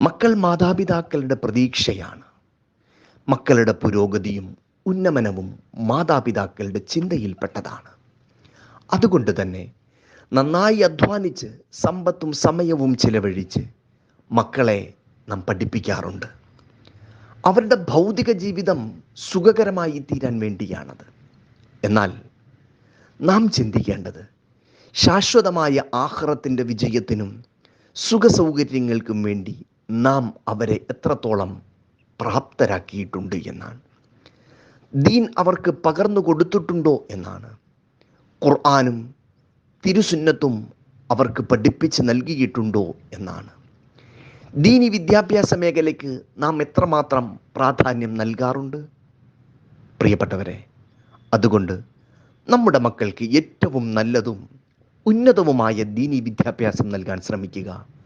മക്കൾ മാതാപിതാക്കളുടെ പ്രതീക്ഷയാണ്. മക്കളുടെ പുരോഗതിയും ഉന്നമനവും മാതാപിതാക്കളുടെ ചിന്തയിൽപ്പെട്ടതാണ്. അതുകൊണ്ട് തന്നെ നന്നായി അധ്വാനിച്ച് സമ്പത്തും സമയവും ചിലവഴിച്ച് മക്കളെ നാം പഠിപ്പിക്കാറുണ്ട്. അവരുടെ ഭൗതിക ജീവിതം സുഖകരമായി തീരാൻ വേണ്ടിയാണത്. എന്നാൽ നാം ചിന്തിക്കേണ്ടത് ശാശ്വതമായ ആഹ്റത്തിന്റെ വിജയത്തിനും സുഖസൗകര്യങ്ങൾക്കും വേണ്ടി നാം അവരെ എത്രത്തോളം പ്രാപ്തരാക്കിയിട്ടുണ്ട് എന്നാണ്. ദീൻ അവർക്ക് പകർന്നു കൊടുത്തിട്ടുണ്ടോ എന്നാണ്. ഖുർആാനും തിരുസുന്നത്തും അവർക്ക് പഠിപ്പിച്ച് നൽകിയിട്ടുണ്ടോ എന്നാണ്. ദീനി വിദ്യാഭ്യാസ മേഖലയ്ക്ക് നാം എത്രമാത്രം പ്രാധാന്യം നൽകാറുണ്ട്? പ്രിയപ്പെട്ടവരെ അതുകൊണ്ട് നമ്മുടെ മക്കൾക്ക് ഏറ്റവും നല്ലതും ഉന്നതവുമായ ദീനി വിദ്യാഭ്യാസം നൽകാൻ ശ്രമിക്കുക.